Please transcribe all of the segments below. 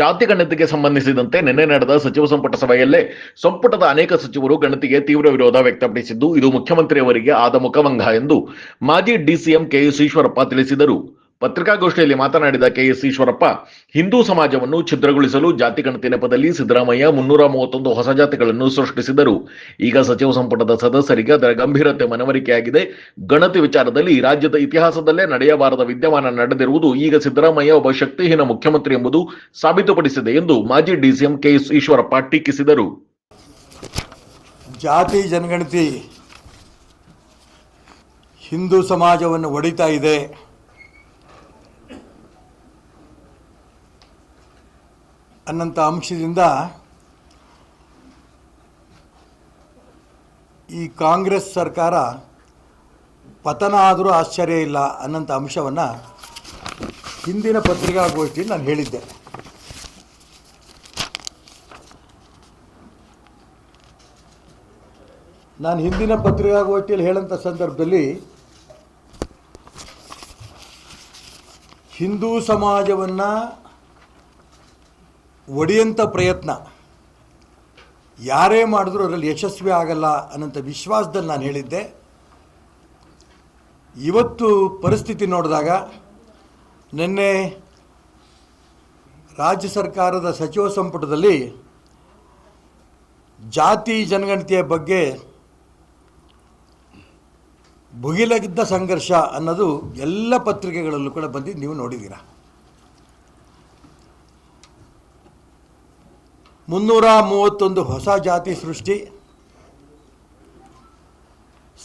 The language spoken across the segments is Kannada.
ಜಾತಿ ಗಣತಿಗೆ ಸಂಬಂಧಿಸಿದಂತೆ ನಿನ್ನೆ ನಡೆದ ಸಚಿವ ಸಂಪುಟ ಸಭೆಯಲ್ಲೇ ಸಂಪುಟದ ಅನೇಕ ಸಚಿವರು ಗಣತಿಗೆ ತೀವ್ರ ವಿರೋಧ ವ್ಯಕ್ತಪಡಿಸಿದ್ದು, ಇದು ಮುಖ್ಯಮಂತ್ರಿಯವರಿಗೆ ಆದ ಮುಖಭಂಗ ಎಂದು ಮಾಜಿ ಡಿಸಿಎಂ ಕೆಎಸ್ ಈಶ್ವರಪ್ಪ ತಿಳಿಸಿದರು. ಪತ್ರಿಕಾಗೋಷ್ಠಿಯಲ್ಲಿ ಮಾತನಾಡಿದ ಕೆಎಸ್ ಈಶ್ವರಪ್ಪ, ಹಿಂದೂ ಸಮಾಜವನ್ನು ಛಿದ್ರಗೊಳಿಸಲು ಜಾತಿ ಗಣತಿ ನೆಪದಲ್ಲಿ ಸಿದ್ದರಾಮಯ್ಯ ಮುನ್ನೂರ ಮೂವತ್ತೊಂದು ಹೊಸ ಜಾತಿಗಳನ್ನು ಸೃಷ್ಟಿಸಿದರು. ಈಗ ಸಚಿವ ಸಂಪುಟದ ಸದಸ್ಯರಿಗೆ ಅದರ ಗಂಭೀರತೆ ಮನವರಿಕೆಯಾಗಿದೆ. ಗಣತಿ ವಿಚಾರದಲ್ಲಿ ರಾಜ್ಯದ ಇತಿಹಾಸದಲ್ಲೇ ನಡೆಯಬಾರದ ವಿದ್ಯಮಾನ ನಡೆದಿರುವುದು ಈಗ ಸಿದ್ದರಾಮಯ್ಯ ಒಬ್ಬ ಶಕ್ತಿಹೀನ ಮುಖ್ಯಮಂತ್ರಿ ಎಂಬುದು ಸಾಬೀತುಪಡಿಸಿದೆ ಎಂದು ಮಾಜಿ ಡಿಸಿಎಂ ಕೆಎಸ್ ಈಶ್ವರಪ್ಪ ಟೀಕಿಸಿದರು. ಜಾತಿ ಜನಗಣತಿ ಹಿಂದೂ ಸಮಾಜವನ್ನು ಒಡಿತಾ ಇದೆ. ಅನ್ನಂಥ ಅಂಶದಿಂದ ಈ ಕಾಂಗ್ರೆಸ್ ಸರ್ಕಾರ ಪತನ ಆದರೂ ಆಶ್ಚರ್ಯ ಇಲ್ಲ ಅನ್ನಂಥ ಅಂಶವನ್ನು ಹಿಂದಿನ ಪತ್ರಿಕಾಗೋಷ್ಠಿಯಲ್ಲಿ ನಾನು ಹೇಳಿದ್ದೆ. ನಾನು ಹಿಂದಿನ ಪತ್ರಿಕಾಗೋಷ್ಠಿಯಲ್ಲಿ ಹೇಳಂಥ ಸಂದರ್ಭದಲ್ಲಿ ಹಿಂದೂ ಸಮಾಜವನ್ನು ಒಡೆಯಂಥ ಪ್ರಯತ್ನ. ಯಾರೇ ಮಾಡಿದ್ರೂ ಅದರಲ್ಲಿ ಯಶಸ್ವಿ ಆಗಲ್ಲ ಅನ್ನೋಂಥ ವಿಶ್ವಾಸದಲ್ಲಿ ನಾನು ಹೇಳಿದ್ದೆ. ಇವತ್ತು ಪರಿಸ್ಥಿತಿ ನೋಡಿದಾಗ ನಿನ್ನೆ ರಾಜ್ಯ ಸರ್ಕಾರದ ಸಚಿವ ಸಂಪುಟದಲ್ಲಿ ಜಾತಿ ಜನಗಣತಿಯ ಬಗ್ಗೆ ಭುಗಿಲಗಿದ್ದ ಸಂಘರ್ಷ ಅನ್ನೋದು ಎಲ್ಲ ಪತ್ರಿಕೆಗಳಲ್ಲೂ ಕೂಡ ಬಂದಿದ್ದು ನೀವು ನೋಡಿದ್ದೀರಾ. ಮುನ್ನೂರ ಮೂವತ್ತೊಂದು ಹೊಸ ಜಾತಿ ಸೃಷ್ಟಿ.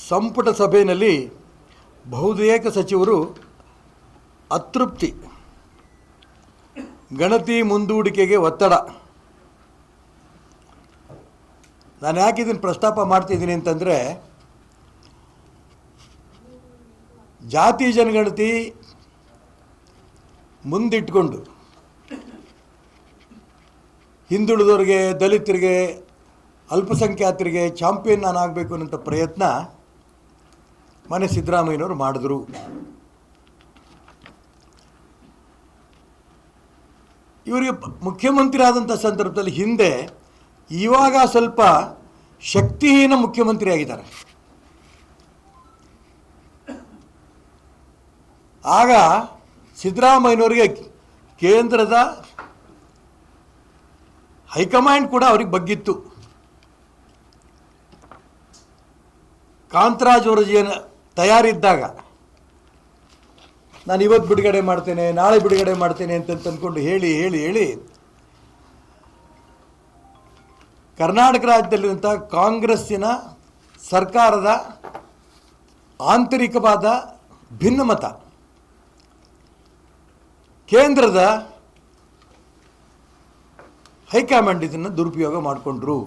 ಸಂಪುಟ ಸಭೆಯಲ್ಲಿ ಬಹುತೇಕ ಸಚಿವರು ಅತೃಪ್ತಿ. ಗಣತಿ ಮುಂದೂಡಿಕೆಗೆ ಒತ್ತಡ. ನಾನು ಯಾಕೆ ಇದನ್ನು ಪ್ರಸ್ತಾಪ ಮಾಡ್ತಿದ್ದೀನಿ ಅಂತಂದರೆ, ಜಾತಿ ಜನಗಣತಿ ಮುಂದಿಟ್ಕೊಂಡು ಹಿಂದುಳಿದವರಿಗೆ ದಲಿತರಿಗೆ, ಅಲ್ಪಸಂಖ್ಯಾತರಿಗೆ ಚಾಂಪಿಯನ್ ನಾನು ಆಗಬೇಕು ಅನ್ನೋಂಥ ಪ್ರಯತ್ನ ಮನೆ ಸಿದ್ದರಾಮಯ್ಯನವರು ಮಾಡಿದ್ರು. ಇವರಿಗೆ ಮುಖ್ಯಮಂತ್ರಿ ಆದಂಥ ಸಂದರ್ಭದಲ್ಲಿ ಹಿಂದೆ ಇವಾಗ ಸ್ವಲ್ಪ ಶಕ್ತಿಹೀನ ಮುಖ್ಯಮಂತ್ರಿ ಆಗಿದ್ದಾರೆ ಆಗ ಸಿದ್ದರಾಮಯ್ಯನವರಿಗೆ ಕೇಂದ್ರದ ಹೈಕಮಾಂಡ್ ಕೂಡ ಅವ್ರಿಗೆ ಬಗ್ಗಿತ್ತು. ಕಾಂತರಾಜ್ ಅವರ ತಯಾರಿದ್ದಾಗ ನಾನು ಇವತ್ತು ಬಿಡುಗಡೆ ಮಾಡ್ತೇನೆ, ನಾಳೆ ಬಿಡುಗಡೆ ಮಾಡ್ತೇನೆ ಅಂತ ಅಂದ್ಕೊಂಡು ಹೇಳಿ ಹೇಳಿ ಹೇಳಿ ಕರ್ನಾಟಕ ರಾಜ್ಯದಲ್ಲಿರುವಂಥ ಕಾಂಗ್ರೆಸ್ಸಿನ ಸರ್ಕಾರದ ಆಂತರಿಕವಾದ ಭಿನ್ನಮತ. ಕೇಂದ್ರದ ಹೈಕಮಾಂಡ್ ಇದನ್ನು ದುರುಪಯೋಗ ಮಾಡಿಕೊಂಡ್ರು.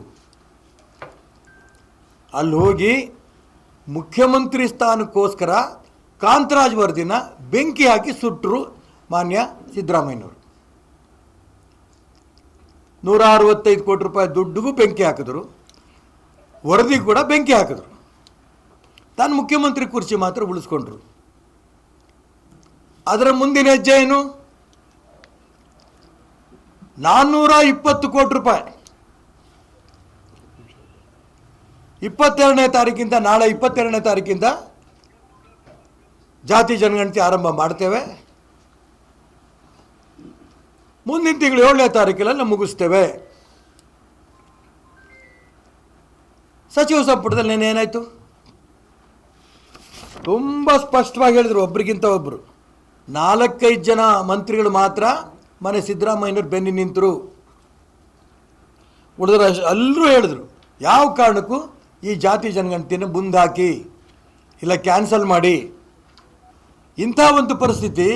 ಅಲ್ಲಿ ಹೋಗಿ ಮುಖ್ಯಮಂತ್ರಿ ಸ್ಥಾನಕ್ಕೋಸ್ಕರ ಕಾಂತರಾಜ್ ವರದಿನ ಬೆಂಕಿ ಹಾಕಿ ಸುಟ್ಟರು ಮಾನ್ಯ ಸಿದ್ದರಾಮಯ್ಯನವರು. ನೂರ ಅರವತ್ತೈದು ಕೋಟಿ ರೂಪಾಯಿ ದುಡ್ಡಿಗೂ ಬೆಂಕಿ ಹಾಕಿದ್ರು. ವರದಿ ಕೂಡ ಬೆಂಕಿ ಹಾಕಿದ್ರು. ತಾನು ಮುಖ್ಯಮಂತ್ರಿ ಕುರ್ಚಿ ಮಾತ್ರ ಉಳಿಸ್ಕೊಂಡ್ರು. ಅದರ ಮುಂದಿನ ಹೆಜ್ಜೆ ಏನು? ನಾನ್ನೂರ ಇಪ್ಪತ್ತು ಕೋಟಿ ರೂಪಾಯಿ. ಇಪ್ಪತ್ತೆರಡನೇ ತಾರೀಕಿಂದ, ನಾಳೆ ಇಪ್ಪತ್ತೆರಡನೇ ತಾರೀಕಿಂದ ಜಾತಿ ಜನಗಣತಿ ಆರಂಭ ಮಾಡ್ತೇವೆ. ಮುಂದಿನ ತಿಂಗಳು ಏಳನೇ ನಾವು ಮುಗಿಸ್ತೇವೆ. ಸಚಿವ ಸಂಪುಟದಲ್ಲಿ ಏನಾಯಿತು? ತುಂಬ ಸ್ಪಷ್ಟವಾಗಿ ಹೇಳಿದರು ಒಬ್ರಿಗಿಂತ ಒಬ್ಬರು ನಾಲ್ಕೈದು ಜನ ಮಂತ್ರಿಗಳು ಮಾತ್ರ ಮನೆ ಸಿದ್ದರಾಮಯ್ಯನವ್ರು ಬೆನ್ನಿ ನಿಂತರು. ಉಳಿದ್ರೆ ಎಲ್ಲರೂ ಹೇಳಿದ್ರು, ಯಾವ ಕಾರಣಕ್ಕೂ ಈ ಜಾತಿ ಜನಗಣತಿಯನ್ನು ಮುಂದಾಕಿ ಇಲ್ಲ ಕ್ಯಾನ್ಸಲ್ ಮಾಡಿ. ಇಂಥ ಒಂದು ಪರಿಸ್ಥಿತಿ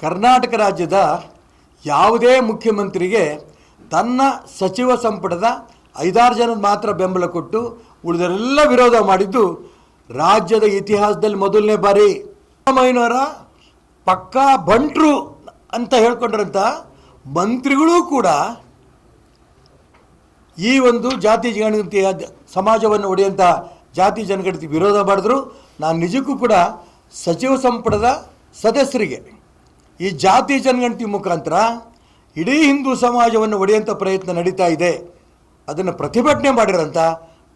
ಕರ್ನಾಟಕ ರಾಜ್ಯದ ಯಾವುದೇ ಮುಖ್ಯಮಂತ್ರಿಗೆ ತನ್ನ ಸಚಿವ ಸಂಪುಟದ ಐದಾರು ಜನ ಮಾತ್ರ ಬೆಂಬಲ ಕೊಟ್ಟು ಉಳಿದರೆಲ್ಲ ವಿರೋಧ ಮಾಡಿದ್ದು ರಾಜ್ಯದ ಇತಿಹಾಸದಲ್ಲಿ ಮೊದಲನೇ ಬಾರಿ. ಸಿದ್ದರಾಮಯ್ಯನವರ ಪಕ್ಕಾ ಬಂಟ್ರು. ಅಂತ ಹೇಳ್ಕೊಂಡ್ರಂಥ ಮಂತ್ರಿಗಳೂ ಕೂಡ ಈ ಒಂದು ಜಾತಿ ಜನಗಣತಿಯ ಸಮಾಜವನ್ನು ಒಡೆಯುವಂಥ ಜಾತಿ ಜನಗಣತಿ ವಿರೋಧ ಮಾಡಿದ್ರು. ನಾನು ನಿಜಕ್ಕೂ ಕೂಡ ಸಚಿವ ಸಂಪುಟದ ಸದಸ್ಯರಿಗೆ ಈ ಜಾತಿ ಜನಗಣತಿ ಮುಖಾಂತರ ಇಡೀ ಹಿಂದೂ ಸಮಾಜವನ್ನು ಒಡೆಯುವಂಥ ಪ್ರಯತ್ನ ನಡೀತಾ ಇದೆ. ಅದನ್ನು ಪ್ರತಿಭಟನೆ ಮಾಡಿರೋಂಥ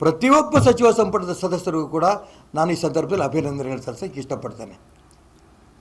ಪ್ರತಿಯೊಬ್ಬ ಸಚಿವ ಸಂಪುಟದ ಸದಸ್ಯರಿಗೂ ಕೂಡ ನಾನು ಈ ಸಂದರ್ಭದಲ್ಲಿ ಅಭಿನಂದನೆಗಳು ಸಲ್ಲಿಸೋಕ್ಕೆ ಇಷ್ಟಪಡ್ತೇನೆ.